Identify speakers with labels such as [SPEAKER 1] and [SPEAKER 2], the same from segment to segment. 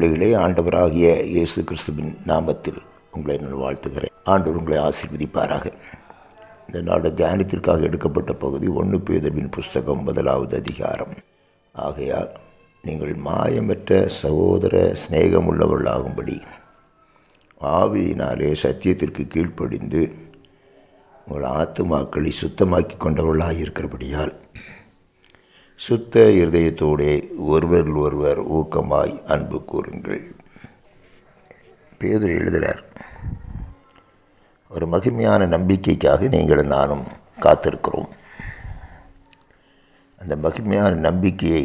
[SPEAKER 1] பிள்ளைகளே ஆண்டவராகிய இயேசு கிறிஸ்துவின் நாமத்தில் உங்களை நான் வாழ்த்துகிறேன். ஆண்டவர் உங்களை ஆசீர்வதிப்பாராக. இந்த நாடு தியானத்திற்காக எடுக்கப்பட்ட பகுதி ஒன்று பேதர்வின் புஸ்தகம் முதலாவது அதிகாரம். ஆகையால் நீங்கள் மாயமற்ற சகோதர சிநேகமுள்ளவர்களாகும்படி ஆவியினாலே சத்தியத்திற்கு கீழ்ப்படிந்து உங்கள் ஆத்துமாக்களை சுத்தமாக்கி கொண்டவர்களாக இருக்கிறபடியால் சுத்த இருதயத்தோடே ஒருவரில் ஒருவர் ஊக்கமாய் அன்பு கூறுங்கள். பேதர் எழுதுகிறார் ஒரு மகிமையான நம்பிக்கைக்காக நீங்கள் நானும் காத்திருக்கிறோம். அந்த மகிமையான நம்பிக்கையை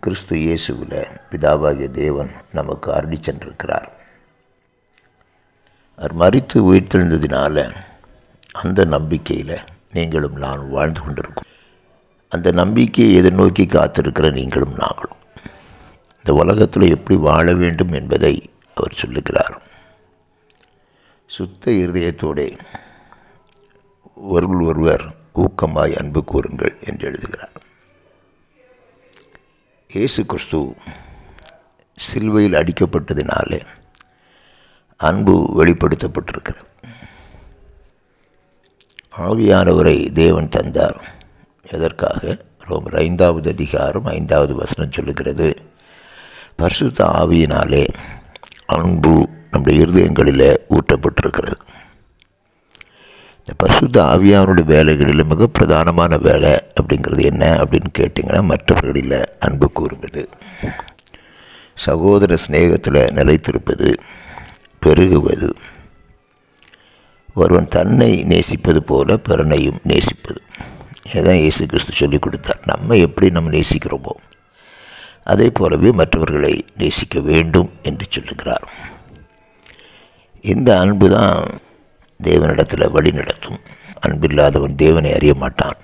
[SPEAKER 1] கிறிஸ்து இயேசுவில் பிதாவாகிய தேவன் நமக்கு அருளி சென்றிருக்கிறார். அவர் மறித்து உயிர்த்தெழுந்ததினால அந்த நம்பிக்கையில் நீங்களும் நான் வாழ்ந்து கொண்டிருக்கோம். அந்த நம்பிக்கையை எதிர்நோக்கி காத்திருக்கிற நீங்களும் நாங்களும்? இந்த உலகத்தில் எப்படி வாழ வேண்டும் என்பதை அவர் சொல்லுகிறார். சுத்த இருதயத்தோடே ஒருவர் ஒருவர் ஊக்கமாய் அன்பு கூறுங்கள் என்று எழுதுகிறார். இயேசு கிறிஸ்து சில்வையில் அடிக்கப்பட்டதினாலே அன்பு வெளிப்படுத்தப்பட்டிருக்கிறது. ஆவியானவரை தேவன் தந்தார். எதற்காக? ரோமர் ஐந்தாவது அதிகாரம் ஐந்தாவது வசனம் சொல்லுகிறது பரிசுத்த ஆவியினாலே அன்பு நம்முடைய இருதயங்களில் ஊற்றப்பட்டிருக்கிறது இந்த பரிசுத்த ஆவியானுடைய வேலைகளில் மிக பிரதானமான வேலை அப்படிங்கிறது என்ன அப்படின்னு கேட்டிங்கன்னா மற்றவர்களில் அன்பு கூறுவது சகோதர சிநேகத்தில் நிலைத்திருப்பது பெருகுவது. ஒருவன் தன்னை நேசிப்பது போல பிறனையும் நேசிப்பது. இதுதான் இயேசு கிறிஸ்து சொல்லிக் கொடுத்தார். நம்ம எப்படி நம்ம நேசிக்கிறோமோ அதே போலவே மற்றவர்களை நேசிக்க வேண்டும் என்று சொல்லுகிறார். இந்த அன்பு தான் தேவனிடத்தில் வழி நடத்தும். அன்பில்லாதவன் தேவனை அறிய மாட்டான்.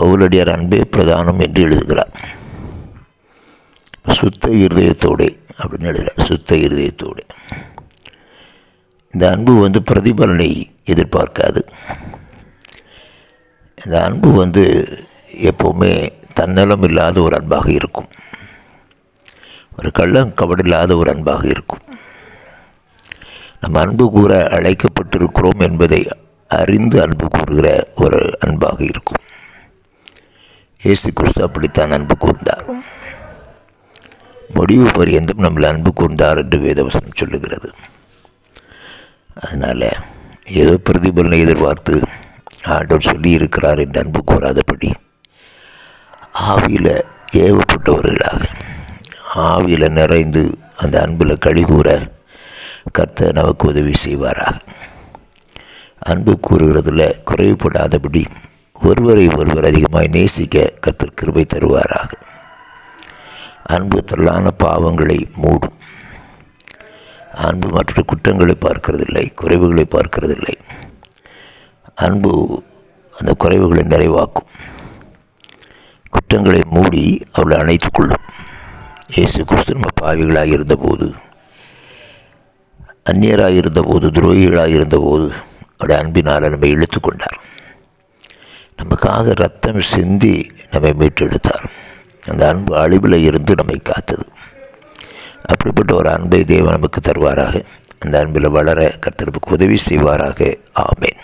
[SPEAKER 1] பவுலடியார் அன்பே பிரதானம் என்று எழுதுகிறார். சுத்த இருதயத்தோடு அப்படின்னு எழுதுகிறார். சுத்த இருதயத்தோடு இந்த அன்பு வந்து பிரதிபலனை எதிர்பார்க்காது. இந்த அன்பு வந்து எப்போவுமே தன்னலம் இல்லாத ஒரு அன்பாக இருக்கும். ஒரு கள்ளம் கவடில்லாத ஒரு அன்பாக இருக்கும். நம்ம அன்பு கூற அழைக்கப்பட்டிருக்கிறோம் என்பதை அறிந்து அன்பு கூறுகிற ஒரு அன்பாக இருக்கும். ஏசு கிறிஸ்து அப்படித்தான் அன்பு கூர்ந்தார். முடிவு பரியந்தம் நம்மளை அன்பு கூர்ந்தார் என்று வேதவசனம் சொல்லுகிறது. அதனால் ஏதோ பிரதிபலனை எதிர்பார்த்து ஆண்டவர் சொல்லி இருக்கிறார் என்று அன்பு கூறாதபடி ஆவியில் ஏவப்பட்டவர்களாக ஆவியில் நிறைந்து அந்த அன்பில் கழிகூற கர்த்த நமக்கு உதவி செய்வாராக. அன்பு கூறுகிறதில் குறைவுபடாதபடி ஒருவரை ஒருவர் அதிகமாய் நேசிக்க கத்தர் கிருபை தருவாராக. அன்பு தள்ளான பாவங்களை மூடும். அன்பு மற்ற குற்றங்களை பார்க்கறதில்லை குறைவுகளை பார்க்கறதில்லை. அன்பு அந்த குறைவுகளை நிறைவாக்கும். குற்றங்களை மூடி அவளை அணைத்து கொள்ளும். இயேசு கிறிஸ்து நம்ம பாவிகளாக இருந்தபோது அந்நியராக இருந்தபோது துரோகிகளாக இருந்தபோது அவருடைய அன்பினால் நம்மை இழுத்து கொண்டார். நமக்காக ரத்தம் சிந்தி நம்மை மீட்டெடுத்தார். அந்த அன்பு அழிவில் இருந்து நம்மை காத்தது. அப்படிப்பட்ட ஒரு அன்பை தேவன் நமக்கு தருவாராக. அந்த அன்பில் வளர கர்த்தருக்கு உதவி செய்வாராக. ஆமேன்.